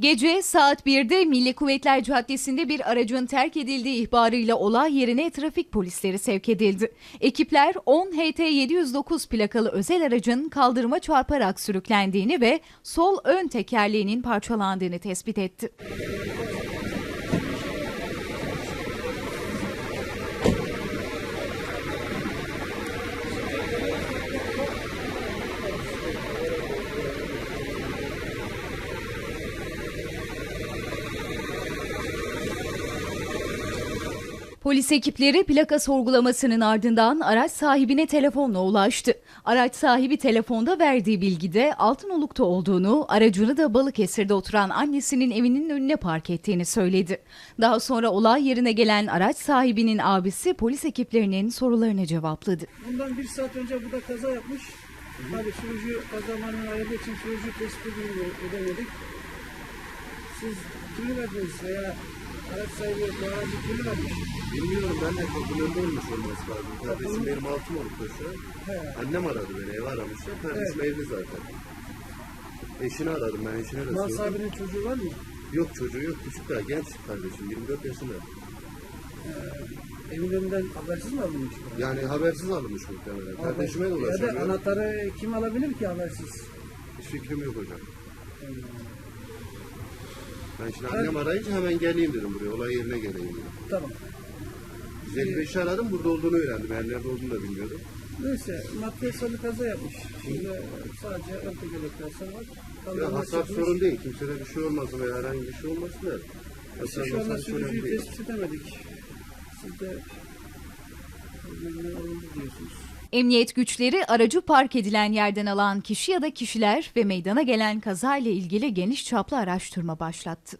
Gece saat 1'de Milli Kuvvetler Caddesi'nde bir aracın terk edildiği ihbarıyla olay yerine trafik polisleri sevk edildi. Ekipler 10 HT 709 plakalı özel aracın kaldırıma çarparak sürüklendiğini ve sol ön tekerleğinin parçalandığını tespit etti. Polis ekipleri plaka sorgulamasının ardından araç sahibine telefonla ulaştı. Araç sahibi telefonda verdiği bilgide Altınoluk'ta olduğunu, aracını da Balıkesir'de oturan annesinin evinin önüne park ettiğini söyledi. Daha sonra olay yerine gelen araç sahibinin abisi polis ekiplerinin sorularını cevapladı. Bundan bir saat önce burada kaza yapmış. Tabii sürücü kazamanın ayırdığı için sürücü tespitini ödemedik. Siz verdiniz veya araç sahibi bu aracı vermiş? Bilmiyorum ben de kapının olmuş olması lazım. Kardeşim benim altım olup taşıyor. Annem aradı beni eve aramışlar. Kardeşim evli zaten. Eşini aradım ben eşine de Mal sahibinin çocuğu var mı? Yok çocuğu yok küçük daha genç kardeşim 24 yaşında. Evin önünden habersiz mi alınmış? bu? Yani habersiz alınmış muhtemelen. Kardeşime de Ya da ulaşamıyorum. anahtarı kim alabilir ki habersiz? Hiç fikrim yok hocam. Ben şimdi annem arayınca hemen geleyim dedim buraya. Olay yerine geleyim dedim. Tamam. 155'i aradım burada olduğunu öğrendim. Yani nerede olduğunu da bilmiyordum. Neyse maddiyasal bir kaza yapmış. Şimdi sadece ön tekerlekler var. Ya hasar sorun değil. Kimsede bir şey olmasın veya herhangi bir şey olmasın da. Hasar Şu anda sorun sürücüyü değil. tespit edemedik. Siz de önlemler alındı diyorsunuz. Emniyet güçleri aracı park edilen yerden alan kişi ya da kişiler ve meydana gelen kazayla ilgili geniş çaplı araştırma başlattı.